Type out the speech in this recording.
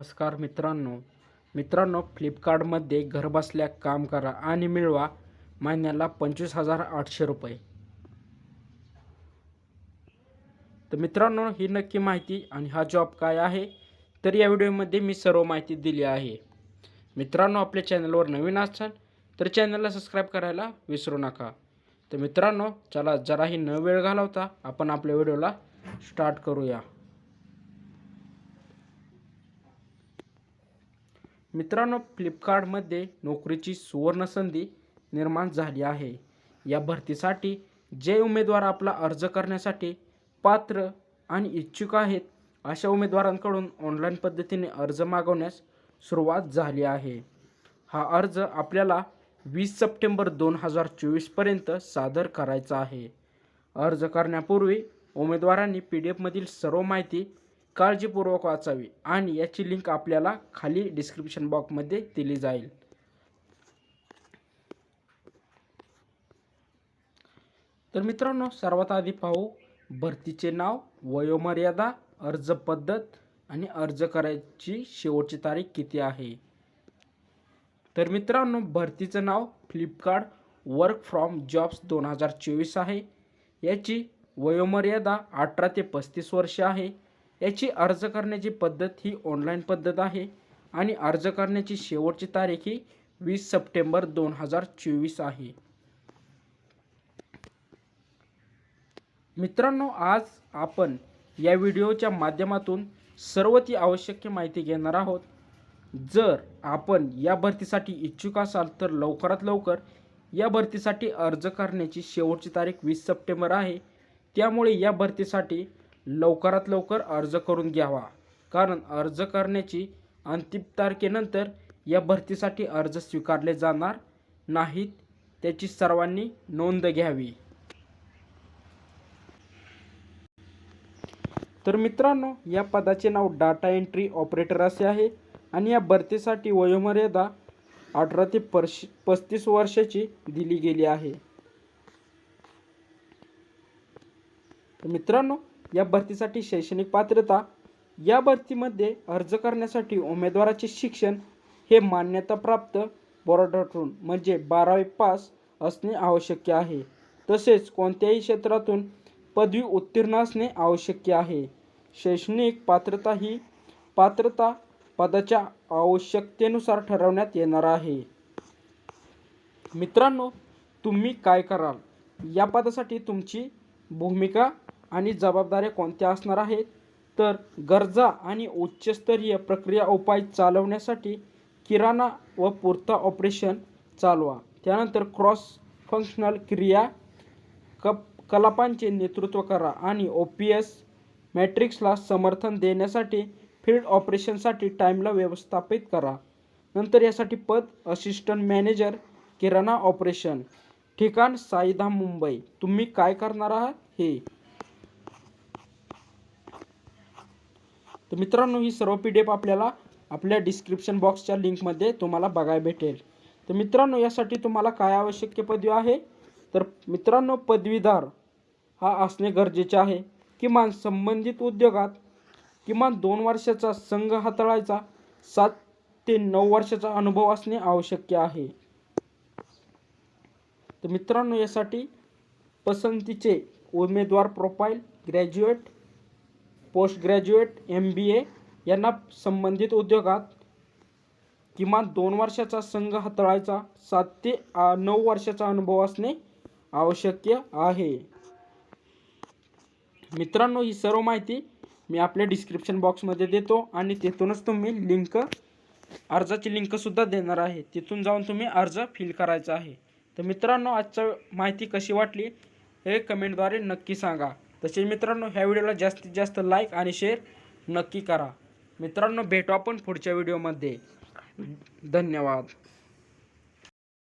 नमस्कार मित्रांनो. मित्रांनो फ्लिपकार्टमध्ये घरबसल्या काम करा आणि मिळवा महिन्याला पंचवीस हजार आठशे रुपये. तर मित्रांनो ही नक्की माहिती आणि हा जॉब काय आहे तर या व्हिडिओमध्ये मी सर्व माहिती दिली आहे. मित्रांनो आपल्या चॅनलवर नवीन असाल तर चॅनलला सबस्क्राईब करायला विसरू नका. तर मित्रांनो चला जराही न वेळ घालवता आपण आपल्या व्हिडिओला स्टार्ट करूया. मित्रांनो फ्लिपकार्टमध्ये नोकरीची सुवर्णसंधी निर्माण झाली आहे. या भरतीसाठी जे उमेदवार आपला अर्ज करण्यासाठी पात्र आणि इच्छुक आहेत अशा उमेदवारांकडून ऑनलाईन पद्धतीने अर्ज मागवण्यास सुरुवात झाली आहे. हा अर्ज आपल्याला वीस सप्टेंबर दोन हजार चोवीसपर्यंत सादर करायचा आहे. अर्ज करण्यापूर्वी उमेदवारांनी पी डी एफमधील सर्व माहिती काळजीपूर्वक वाचावी आणि याची लिंक आपल्याला खाली डिस्क्रिप्शन बॉक्समध्ये दिली जाईल. तर मित्रांनो सर्वात आधी पाहू भरतीचे नाव वयोमर्यादा अर्ज पद्धत आणि अर्ज करायची शेवटची तारीख किती आहे? तर मित्रांनो भरतीचं नाव फ्लिपकार्ट वर्क फ्रॉम जॉब्स दोन हजार चोवीस आहे. याची वयोमर्यादा अठरा ते पस्तीस वर्ष आहे. याची अर्ज करण्याची पद्धत ही ऑनलाईन पद्धत आहे आणि अर्ज करण्याची शेवटची तारीख ही वीस सप्टेंबर दोन हजार चोवीस आहे. मित्रांनो आज आपण या व्हिडिओच्या माध्यमातून सर्व ती आवश्यक माहिती घेणार आहोत. जर आपण या भरतीसाठी इच्छुक असाल तर लवकरात लवकर या भरतीसाठी अर्ज करण्याची शेवटची तारीख वीस सप्टेंबर आहे. त्यामुळे या भरतीसाठी लवकरात लवकर अर्ज करून घ्यावा. कारण अर्ज करण्याची अंतिम तारखेनंतर या भरतीसाठी अर्ज स्वीकारले जाणार नाहीत त्याची सर्वांनी नोंद घ्यावी. तर मित्रांनो या पदाचे नाव डाटा एंट्री ऑपरेटर असे आहे आणि या भरतीसाठी वयोमर्यादा अठरा ते पर्श पस्तीस वर्षाची दिली गेली आहे. तर मित्रांनो या भरतीसाठी शैक्षणिक पात्रता या भरतीमध्ये अर्ज करण्यासाठी उमेदवाराचे शिक्षण हे मान्यताप्राप्त बोर्डातून म्हणजे बारावी पास असणे आवश्यक आहे. तसेच कोणत्याही क्षेत्रातून पदवी उत्तीर्ण असणे आवश्यक आहे. शैक्षणिक पात्रता ही पात्रता पदाच्या आवश्यकतेनुसार ठरवण्यात येणार आहे. मित्रांनो तुम्ही काय कराल? या पदासाठी तुमची भूमिका आणि जबाबदाऱ्या कोणत्या असणार आहेत? तर गरजा आणि उच्चस्तरीय प्रक्रिया उपाय चालवण्यासाठी किराणा व पुरता ऑपरेशन चालवा. त्यानंतर क्रॉस फंक्शनल क्रिया कप कलापांचे नेतृत्व करा आणि ओ पी एस मॅट्रिक्सला समर्थन देण्यासाठी फील्ड ऑपरेशनसाठी टाईमला व्यवस्थापित करा. नंतर यासाठी पद असिस्टंट मॅनेजर किराणा ऑपरेशन. ठिकाण साईधाम मुंबई. तुम्ही काय करणार आहात? हे तर मित्रांनो ही सर्व पी डी एफ आपल्याला आपल्या डिस्क्रिप्शन बॉक्सच्या लिंकमध्ये तुम्हाला बघायला भेटेल. तर मित्रांनो यासाठी तुम्हाला काय आवश्यक पदवी आहे? तर मित्रांनो पदवीधर हा असणे गरजेचे आहे. किमान संबंधित उद्योगात किमान दोन वर्षाचा संघ हाताळायचा सात ते नऊ वर्षाचा अनुभव असणे आवश्यक आहे. तर मित्रांनो यासाठी पसंतीचे उमेदवार profile graduate post graduate M B A यांना संबंधित उद्योगात किमान दोन वर्षाचा संघ हाताळायचा सात ते नऊ वर्षाचा अनुभव असणे आवश्यक आहे. मित्रांनो ही सर्व माहिती मी आपल्या डिस्क्रिप्शन बॉक्समध्ये देतो आणि तिथूनच तुम्ही लिंक अर्जाची लिंकसुद्धा देणार आहे. तिथून जाऊन तुम्ही अर्ज फिल करायचा आहे. तर मित्रांनो आजच्या माहिती कशी वाटली हे कमेंटद्वारे नक्की सांगा. तसेच मित्रांनो ह्या व्हिडिओला जास्तीत जास्त लाईक आणि शेअर नक्की करा. मित्रांनो भेटू आपण पुढच्या व्हिडिओमध्ये. धन्यवाद.